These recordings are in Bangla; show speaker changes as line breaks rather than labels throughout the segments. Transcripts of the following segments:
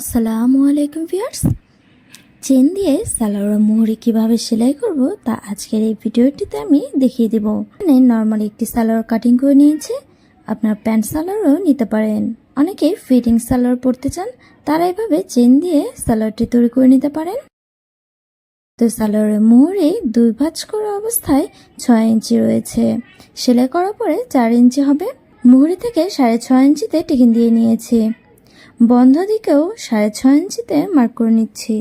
আসসালামু আলাইকুম ভিউয়ার্স। চেন দিয়ে সালোয়ার মোহরি কীভাবে সেলাই করব তা আজকের এই ভিডিওটিতে আমি দেখিয়ে দেব। এখানে নর্মালি একটি সালোয়ার কাটিং করে নিয়েছে। আপনার প্যান্ট সালোয়ারও নিতে পারেন। অনেকে ফিটিং সালোয়ার পরতে চান, তারা এভাবে চেন দিয়ে সালোয়ারটি তৈরি করে নিতে পারেন। তো সালোয়ারের মোহরে দুই ভাঁজ করা অবস্থায় ছয় ইঞ্চি রয়েছে। সেলাই করার পরে চার ইঞ্চি হবে। মুহুরি থেকে সাড়ে ছয় ইঞ্চিতে টিকিন দিয়ে নিয়েছি। বন্ধ দিকেও সাড়ে ছয় ইঞ্চিতে মার্ক করে নিচ্ছি।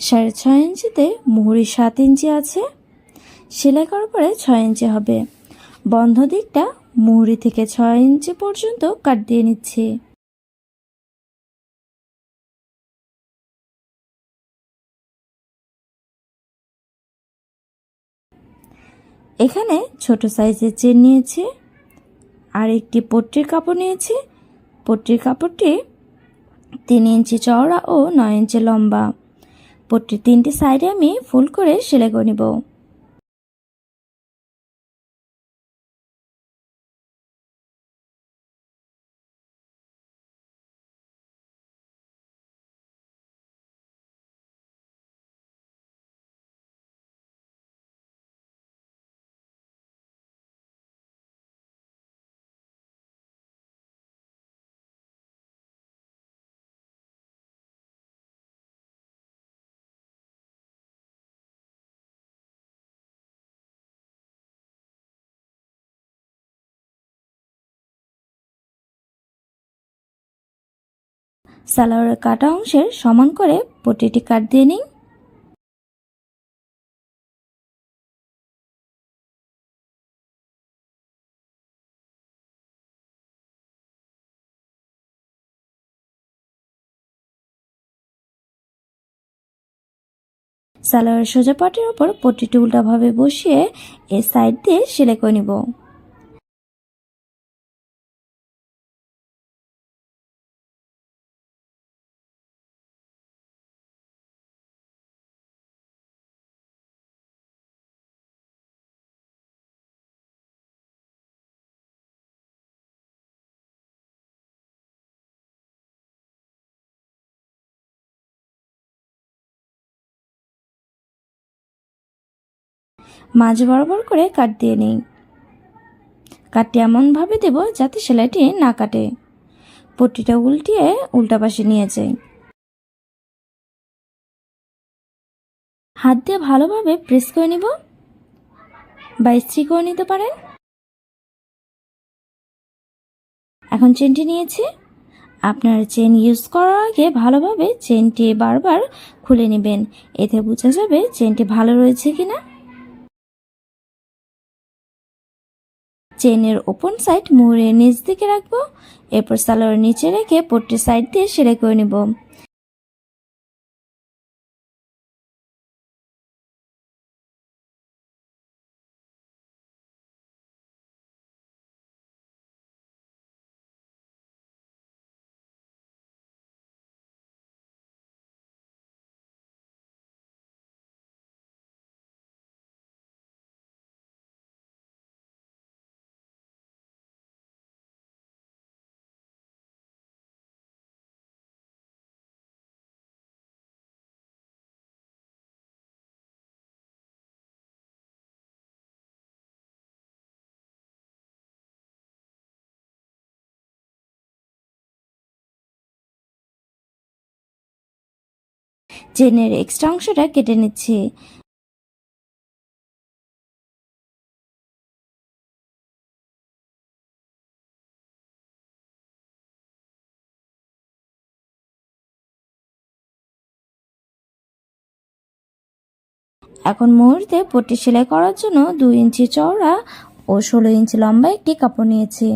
সাড়ে ছয় ইঞ্চিতে মুহুরি সাত ইঞ্চি আছে। সেলাই করার পরে ছয় ইঞ্চি হবে। বন্ধ দিকটা মুহুরি থেকে ছয় ইঞ্চি পর্যন্ত কাট দিয়ে নিচ্ছি। এখানে ছোট সাইজের চেন নিয়েছি আর একটি পট্টির কাপড় নিয়েছি। পট্টির কাপড়টি তিন ইঞ্চি চওড়া ও নয় ইঞ্চি লম্বা। পট্টির তিনটি সাইডে আমি ফুল করে সেলাই করে নিব। সালোয়ারের কাটা অংশের সমান করে পট্টিটি কাট দিয়ে নিন। সালোয়ারের সোজা পাটের ওপর পট্টিটি উল্টাভাবে বসিয়ে এর সাইড দিয়ে সেলাই করে নিব। মাঝ বরাবর করে কাট দিয়ে নিই। কাটটি এমনভাবে দেব যাতে সেলাইটি না কাটে। পট্টিটা উল্টিয়ে উল্টা পাশে নিয়ে যাই। হাত দিয়ে ভালোভাবে প্রেস করে নিব। বা ইস্ত্রি করে নিতে পারেন। এখন চেনটি নিয়েছি। আপনার চেন ইউজ করার আগে ভালোভাবে চেনটি বারবার খুলে নেবেন। এতে বোঝা যাবে চেনটি ভালো রয়েছে কিনা। চেনের ওপেন সাইড মুড়ে নিচ দিকে রাখব, এরপর সালোয়ার নিচে রেখে পট্টির সাইড দিয়ে সেলাই করে নিব। চেনের এক্সট্রা অংশটা কেটে নিচ্ছি। এখন মুহূর্তে পট্টি সেলাই করার জন্য দুই ইঞ্চি চওড়া ও ষোলো ইঞ্চি লম্বা একটি কাপড় নিয়েছি।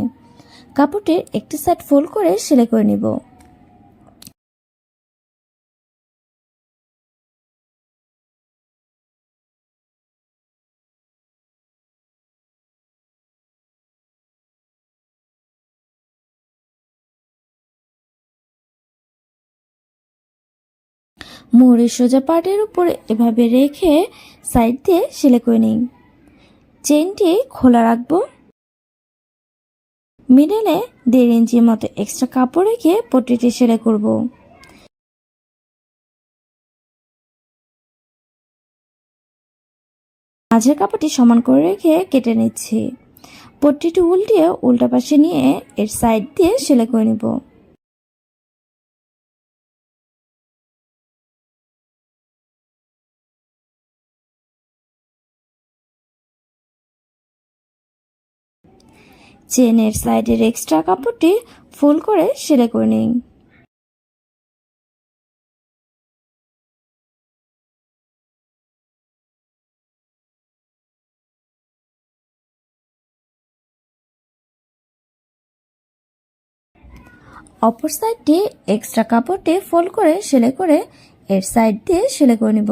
কাপড়টির একটি সাইড ফোল্ড করে সেলাই করে নিব। মোহরের সোজা পাটের উপরে এভাবে রেখে সাইড দিয়ে সেলাই করে নিই। চেনটি খোলা রাখব। মিডলে দেড় ইঞ্চির মতো এক্সট্রা কাপড় রেখে পট্টিটি সেলাই করব। মাঝের কাপড়টি সমান করে রেখে কেটে নিচ্ছি। পট্টিটি উল্টিয়ে উল্টা পাশে নিয়ে এর সাইড দিয়ে সেলাই করে নিব। চেনের সাইডের এক্সট্রা কাপড়টি ফুল করে সেলাই করে নিন। অপর সাইডটি এক্সট্রা কাপড়টি ফোল্ড করে সেলাই করে এর সাইড দিয়ে সেলাই করে নিব।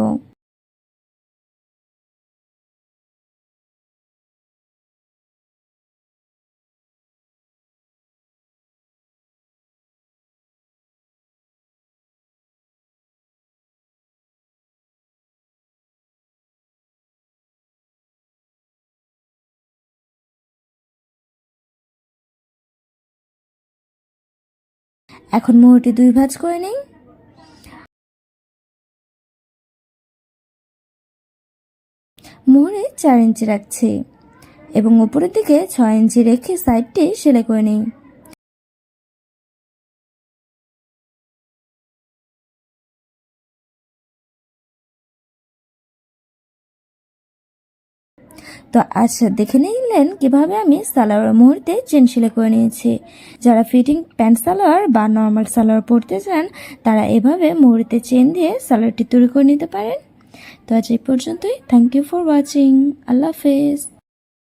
এখন মোহরটি দুই ভাঁজ করে নিই। মোহরে চার ইঞ্চি রাখছি এবং উপরের দিকে ছয় ইঞ্চি রেখে সাইডটি সেলাই করে নিই। তো আচ্ছা দেখে নিলেন কীভাবে আমি সালোয়ার মুহূর্তে চেন সেলাই করে নিয়েছি। যারা ফিটিং প্যান্ট সালোয়ার বা নর্মাল সালোয়ার পরতে চান, তারা এভাবে মুহূর্তে চেন দিয়ে সালোয়ারটি তৈরি করে নিতে পারেন। তো আজ এই পর্যন্তই। থ্যাংক ইউ ফর ওয়াচিং আল্লাহ হাফেজ।